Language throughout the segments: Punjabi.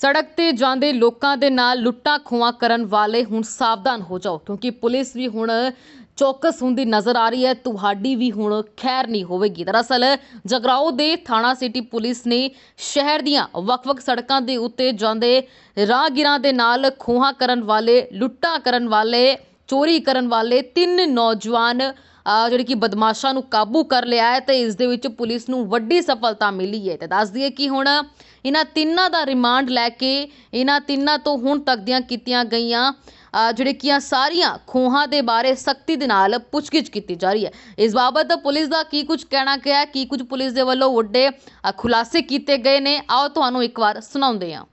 ਸੜਕ ਤੇ ਜਾਂਦੇ ਲੋਕਾਂ ਦੇ ਨਾਲ ਲੁੱਟਾਂ ਖੋਹਾਂ ਕਰਨ ਵਾਲੇ ਹੁਣ ਸਾਵਧਾਨ ਹੋ ਜਾਓ, ਕਿਉਂਕਿ ਪੁਲਿਸ ਵੀ ਹੁਣ ਚੌਕਸ ਹੁੰਦੀ ਨਜ਼ਰ ਆ ਰਹੀ ਹੈ, ਤੁਹਾਡੀ ਵੀ ਹੁਣ ਖੈਰ ਨਹੀਂ ਹੋਵੇਗੀ। ਦਰਅਸਲ ਜਗਰਾਓ ਦੇ ਥਾਣਾ ਸਿਟੀ ਪੁਲਿਸ ਨੇ ਸ਼ਹਿਰ ਦੀਆਂ ਵੱਖ-ਵੱਖ ਸੜਕਾਂ ਦੇ ਉੱਤੇ ਜਾਂਦੇ ਰਾਹਗੀਰਾਂ ਦੇ ਨਾਲ ਖੋਹਾਂ ਕਰਨ ਵਾਲੇ, ਲੁੱਟਾਂ ਕਰਨ ਵਾਲੇ ਚੋਰੀ ਕਰਨ ਵਾਲੇ ਤਿੰਨ ਨੌਜਵਾਨ ਅਹ ਜਿਹੜੇ ਕਿ ਬਦਮਾਸ਼ਾਂ ਨੂੰ ਕਾਬੂ ਕਰ ਲਿਆ ਹੈ ਤੇ ਇਸ ਦੇ ਵਿੱਚ ਪੁਲਿਸ ਨੂੰ ਵੱਡੀ ਸਫਲਤਾ ਮਿਲੀ ਹੈ। ਤੇ ਦੱਸ ਦਈਏ ਕਿ ਹੁਣ ਇਹਨਾਂ ਤਿੰਨਾਂ ਦਾ ਰਿਮਾਂਡ ਲੈ ਕੇ ਇਹਨਾਂ ਤਿੰਨਾਂ ਤੋਂ ਹੁਣ ਤੱਕ ਦੀਆਂ ਕੀਤੀਆਂ ਗਈਆਂ ਜਿਹੜੇ ਕਿ ਆ ਸਾਰੀਆਂ ਖੋਹਾਂ ਦੇ ਬਾਰੇ ਸਖਤੀ ਦੇ ਨਾਲ ਪੁੱਛਗਿੱਛ ਕੀਤੀ ਜਾ ਰਹੀ ਹੈ। ਇਸ ਬਾਬਤ ਪੁਲਿਸ ਦਾ ਕੀ ਕੁਝ ਕਹਿਣਾ ਗਿਆ ਕੀ ਕੁਝ ਪੁਲਿਸ ਦੇ ਵੱਲੋਂ ਵੱਡੇ ਖੁਲਾਸੇ ਕੀਤੇ ਗਏ ਨੇ? ਆਓ ਤੁਹਾਨੂੰ ਇੱਕ ਵਾਰ ਸੁਣਾਉਂਦੇ ਹਾਂ।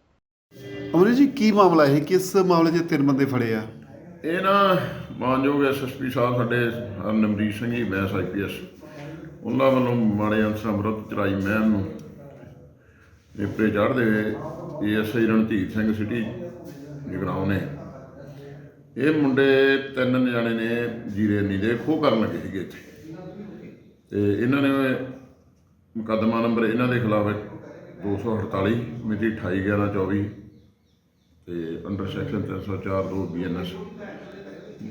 ਅਮਰੀ ਜੀ, ਕੀ ਮਾਮਲਾ ਹੈ? ਕਿਸ ਮਾਮਲੇ 'ਚ ਤਿੰਨ ਬੰਦੇ ਫੜੇ ਆ? ਇਹ ਨਾ ਮਾਨਯੋਗ ਐਸਐਸਪੀ ਸਾਹਿਬ ਸਾਡੇ ਨਮਰੀਤ ਸਿੰਘ ਜੀ ਬੈਂਸ ਆਈਪੀਐਸ ਉਹਨਾਂ ਵੱਲੋਂ ਮਾੜੇ ਅੰਸਰਾਂ ਵਿਰੁੱਧ ਚਰਾਈ ਮਹਿਮ ਨੂੰ। ਨੇਪਰੇ ਚੜ੍ਹਦੇ ਹੋਏ ਏਐਸਆਈ ਰਣਧੀਰ ਸਿੰਘ ਸਿਟੀ ਜਗਰਾਉਂ ਨੇ। ਇਹ ਮੁੰਡੇ ਤਿੰਨ ਜਾਣੇ ਨੇ, ਜੀਰੇ ਨੀ ਦੇ, ਖੋਹ ਕਰਨ ਲੱਗੇ ਸੀਗੇ ਇੱਥੇ। ਤੇ ਇਹਨਾਂ ਨੇ ਮੁਕੱਦਮਾ ਨੰਬਰ ਇਹਨਾਂ ਦੇ ਖਿਲਾਫ 248 ਮਿਤੀ 28 11 24 ਤੇ ਅੰਡਰ ਸੈਕਸ਼ਨ 304 2 ਬੀਐਨਐਸ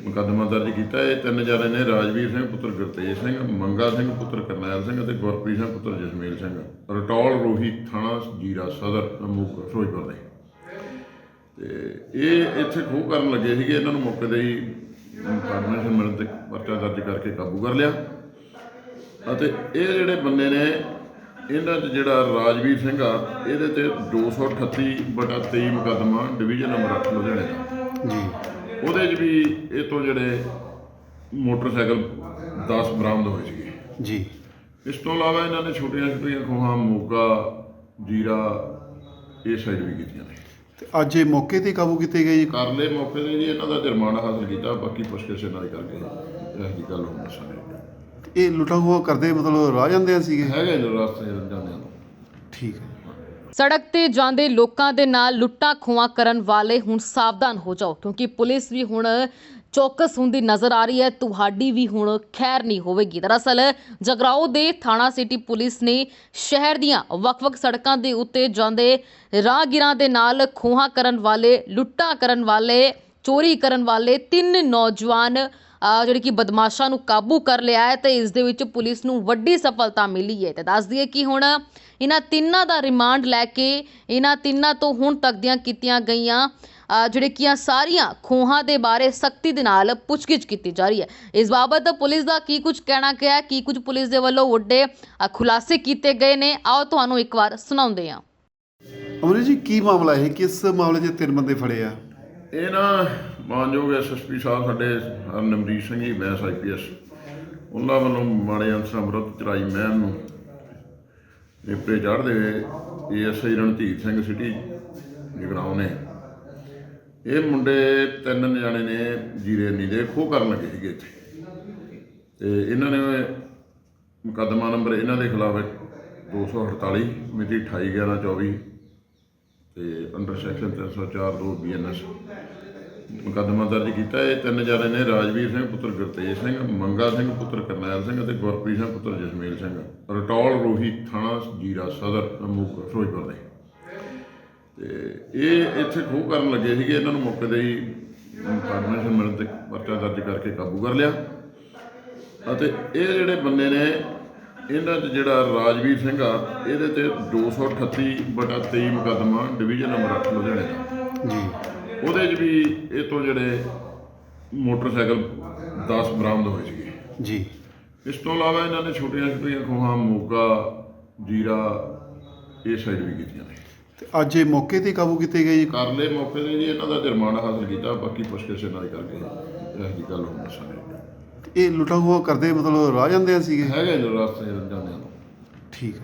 ਮੁਕੱਦਮਾ ਦਰਜ ਕੀਤਾ ਇਹ ਤਿੰਨ ਜਣੇ ਨੇ, ਰਾਜਵੀਰ ਸਿੰਘ, ਪੁੱਤਰ ਗੁਰਤੇਜ ਸਿੰਘ, ਮੰਗਾ ਸਿੰਘ, ਪੁੱਤਰ ਕਰਨੈਲ ਸਿੰਘ ਅਤੇ ਗੁਰਪ੍ਰੀਤ ਸਿੰਘ, ਪੁੱਤਰ ਜਸਮੇਲ ਸਿੰਘ। ਰਟੌਲ ਰੋਹੀ ਥਾਣਾ ਜੀਰਾ ਸਦਰ ਮੂਕ ਫਿਰੋਜ਼ਪੁਰ ਦੇ। ਤੇ ਇਹ ਇੱਥੇ ਖੋਹ ਕਰਨ ਲੱਗੇ ਸੀਗੇ। ਇਹਨਾਂ ਨੂੰ ਮੌਕੇ ਤੇ ਹੀ ਇਨਫੋਰਮੇਸ਼ਨ ਮਿਲਣ ਤੇ ਪਰਚਾ ਦਰਜ ਕਰਕੇ ਕਾਬੂ ਕਰ ਲਿਆ। ਅਤੇ ਇਹ ਜਿਹੜੇ ਬੰਦੇ ਨੇ ਇਹਨਾਂ 'ਚ ਜਿਹੜਾ ਰਾਜਵੀਰ ਸਿੰਘ ਆ ਇਹਦੇ ਤੇ 238 ਬਟਾ 23 ਮੁਕੱਦਮਾ ਡਿਵੀਜ਼ਨ ਨੰਬਰ 8 ਲੁਧਿਆਣੇ ਦਾ। ਜੀ। ਉਹਦੇ 'ਚ ਵੀ ਇਹ ਤੋਂ ਜਿਹੜੇ ਮੋਟਰਸਾਈਕਲ 10 ਬਰਾਮਦ ਹੋਏ ਸੀਗੇ। ਜੀ। ਇਸ ਤੋਂ ਇਲਾਵਾ ਇਹਨਾਂ ਨੇ ਛੋਟੀਆਂ ਛੋਟੀਆਂ ਖੋਹਾਂ ਮੋਗਾ ਜੀਰਾ ਇਹ ਸਾਈਡ ਵੀ ਕੀਤੀਆਂ ਨੇ। ਤੇ ਅੱਜ ਇਹ ਮੌਕੇ ਤੇ ਕਾਬੂ ਕੀਤੇ ਗਏ ਜੀ? ਕਰਲੇ ਮੌਕੇ ਤੇ ਜੀ ਇਹਨਾਂ ਦਾ ਜੁਰਮਾਨਾ ਹਾਸਲ ਕੀਤਾ ਬਾਕੀ ਪੁੱਛਗਿੱਛ ਨਾਲ ਹੀ ਕਰਕੇ ਇਹ ਜੀ ਗੱਲ ਹੁਣ ਦੱਸਾਂਗੇ। ਇਹ ਲੁੱਟਾਂ ਖੋਹ ਕਰਦੇ ਮਤਲਬ ਰਾਹ ਜਾਂਦੇ ਆ ਸੀਗੇ? ਹੈਗੇ ਜੋ ਰਸਤੇ ਜਾਂਦੇ ਨੂੰ ਠੀਕ ਹੈ। ਸੜਕ ਤੇ ਜਾਂਦੇ ਲੋਕਾਂ ਦੇ ਨਾਲ ਲੁੱਟਾਂ ਖੋਹਾਂ ਕਰਨ ਵਾਲੇ ਹੁਣ ਸਾਵਧਾਨ ਹੋ ਜਾਓ ਕਿਉਂਕਿ ਪੁਲਿਸ ਵੀ ਹੁਣ ਚੌਕਸ ਹੁੰਦੀ ਨਜ਼ਰ ਆ ਰਹੀ ਹੈ ਤੁਹਾਡੀ ਵੀ ਹੁਣ ਖੈਰ ਨਹੀਂ ਹੋਵੇਗੀ। ਦਰਅਸਲ ਜਗਰਾਓ ਦੇ ਥਾਣਾ ਸਿਟੀ ਪੁਲਿਸ ਨੇ ਸ਼ਹਿਰ ਦੀਆਂ ਵੱਖ-ਵੱਖ ਸੜਕਾਂ ਦੇ ਉੱਤੇ ਜਾਂਦੇ ਰਾਹਗੀਰਾਂ ਦੇ ਨਾਲ ਖੋਹਾਂ ਕਰਨ ਵਾਲੇ ਲੁੱਟਾਂ ਕਰਨ ਵਾਲੇ ਚੋਰੀ ਕਰਨ ਵਾਲੇ ਤਿੰਨ ਨੌਜਵਾਨ ਜਿਹੜੇ ਕਿ ਬਦਮਾਸ਼ਾਂ ਨੂੰ ਕਾਬੂ ਕਰ ਲਿਆ ਹੈ ਤੇ ਇਸ ਦੇ ਵਿੱਚ ਪੁਲਿਸ ਨੂੰ ਵੱਡੀ ਸਫਲਤਾ ਮਿਲੀ ਹੈ ਤੇ ਦੱਸ ਦਈਏ ਕਿ ਹੁਣ ਇਹਨਾਂ ਤਿੰਨਾਂ ਦਾ ਰਿਮਾਂਡ ਲੈ ਕੇ ਇਹਨਾਂ ਤਿੰਨਾਂ ਤੋਂ ਹੁਣ ਤੱਕ ਦੀਆਂ ਕੀਤੀਆਂ ਗਈਆਂ ਜਿਹੜੇ ਕਿ ਆ ਸਾਰੀਆਂ ਖੋਹਾਂ ਦੇ ਬਾਰੇ ਸਖਤੀ ਦੇ ਨਾਲ ਪੁੱਛਗਿੱਛ ਕੀਤੀ ਜਾ ਰਹੀ ਹੈ। ਇਸ ਬਾਬਤ ਪੁਲਿਸ ਦਾ ਕੀ ਕੁਝ ਕਹਿਣਾ ਗਿਆ ਹੈ ਕੀ ਕੁਝ ਪੁਲਿਸ ਦੇ ਵੱਲੋਂ ਵੱਡੇ ਖੁਲਾਸੇ ਕੀਤੇ ਗਏ ਨੇ? ਆਓ ਤੁਹਾਨੂੰ ਇੱਕ ਵਾਰ ਸੁਣਾਉਂਦੇ ਹਾਂ। ਅਮਰੀਤ ਜੀ ਕੀ ਮਾਮਲਾ ਹੈ ਕਿਸ ਮਾਮਲੇ 'ਚ ਤਿੰਨ ਬੰਦੇ ਫੜੇ ਆ? ਇਹ ਨਾ ਮਾਨਯੋਗ ਐਸਐਸਪੀ ਸਾਹਿਬ ਸਾਡੇ ਨਮਰੀਤ ਸਿੰਘ ਜੀ ਬੈਂਸ ਆਈਪੀਐਸ ਉਹਨਾਂ ਵੱਲੋਂ ਮਾੜੇ ਅੰਸਰਾਂ ਵਿਰੁੱਧ ਚਰਾਈ ਮਹਿਮ ਨੂੰ। ਨੇਪਰੇ ਚੜ੍ਹਦੇ ਹੋਏ ਏਐਸਆਈ ਰਣਧੀਰ ਸਿੰਘ ਸਿਟੀ ਜਗਰਾਉਂ ਨੇ। ਇਹ ਮੁੰਡੇ ਤਿੰਨ ਜਾਣੇ ਨੇ, ਜੀਰੇ ਨੀ ਦੇ, ਖੋਹ ਕਰਨ ਲੱਗੇ ਸੀਗੇ ਇੱਥੇ। ਤੇ ਇਹਨਾਂ ਨੇ ਮੁਕੱਦਮਾ ਨੰਬਰ ਇਹਨਾਂ ਦੇ ਖਿਲਾਫ 248 ਮਿਤੀ 28 11 24 ਤੇ ਅੰਡਰ ਸੈਕਸ਼ਨ 304 2 ਬੀਐਨਐਸ ਮੁਕੱਦਮਾ ਦਰਜ ਕੀਤਾ ਇਹ ਤਿੰਨ ਜਣੇ ਨੇ ਰਾਜਵੀਰ ਸਿੰਘ, ਪੁੱਤਰ ਗੁਰਤੇਜ ਸਿੰਘ, ਮੰਗਾ ਸਿੰਘ, ਪੁੱਤਰ ਕਰਨੈਲ ਸਿੰਘ ਅਤੇ ਗੁਰਪ੍ਰੀਤ ਸਿੰਘ, ਪੁੱਤਰ ਜਸਮੇਲ ਸਿੰਘ। ਰਟੌਲ ਰੋਹੀ ਥਾਣਾ ਜੀਰਾ ਸਦਰ ਮੂਕ ਫਿਰੋਜ਼ਪੁਰ ਦੇ। ਤੇ ਇਹ ਇੱਥੇ ਖੋਹ ਕਰਨ ਲੱਗੇ ਸੀਗੇ। ਇਹਨਾਂ ਨੂੰ ਮੌਕੇ ਤੇ ਹੀ ਇਨਫੋਰਮੇਸ਼ਨ ਮਿਲਣ ਤੇ ਪਰਚਾ ਦਰਜ ਕਰਕੇ ਕਾਬੂ ਕਰ ਲਿਆ। ਅਤੇ ਇਹ ਜਿਹੜੇ ਬੰਦੇ ਨੇ, ਇਹਨਾਂ 'ਚ ਜਿਹੜਾ ਰਾਜਵੀਰ ਸਿੰਘ ਆ, ਇਹਦੇ ਤੇ 238 ਬਟਾ 23 ਮੁਕੱਦਮਾ, ਡਿਵੀਜ਼ਨ ਨੰਬਰ 8 ਲੁਧਿਆਣੇ ਦਾ। ਜੀ। ਉਹਦੇ 'ਚ ਵੀ ਇਹ ਤੋਂ ਜਿਹੜੇ ਮੋਟਰਸਾਈਕਲ 10 ਬਰਾਮਦ ਹੋਏ ਸੀਗੇ। ਜੀ। ਇਸ ਤੋਂ ਇਲਾਵਾ ਇਹਨਾਂ ਨੇ ਛੋਟੀਆਂ ਛੋਟੀਆਂ ਖੋਹਾਂ ਮੋਗਾ ਜੀਰਾ ਇਹ ਸਾਈਡ ਵੀ ਕੀਤੀਆਂ ਨੇ। ਤੇ ਅੱਜ ਇਹ ਮੌਕੇ ਤੇ ਕਾਬੂ ਕੀਤੇ ਗਏ ਜੀ? ਕਰਲੇ ਮੌਕੇ ਤੇ ਜੀ ਇਹਨਾਂ ਦਾ ਜੁਰਮਾਨਾ ਹਾਸਲ ਕੀਤਾ ਬਾਕੀ ਪੁੱਛਗਿੱਛ ਨਾਲ ਕਰਕੇ ਇਹ ਜੀ ਗੱਲ ਹੁਣ ਦੱਸਾਂਗੇ। ਇਹ ਲੁੱਟਾਂ ਖੋਹ ਕਰਦੇ ਮਤਲਬ ਰਾਹ ਜਾਂਦੇ ਆ ਸੀਗੇ? ਹੈਗੇ ਜੋ ਰਸਤੇ ਜਾਂਦੇ ਨੂੰ। ਠੀਕ ਹੈ।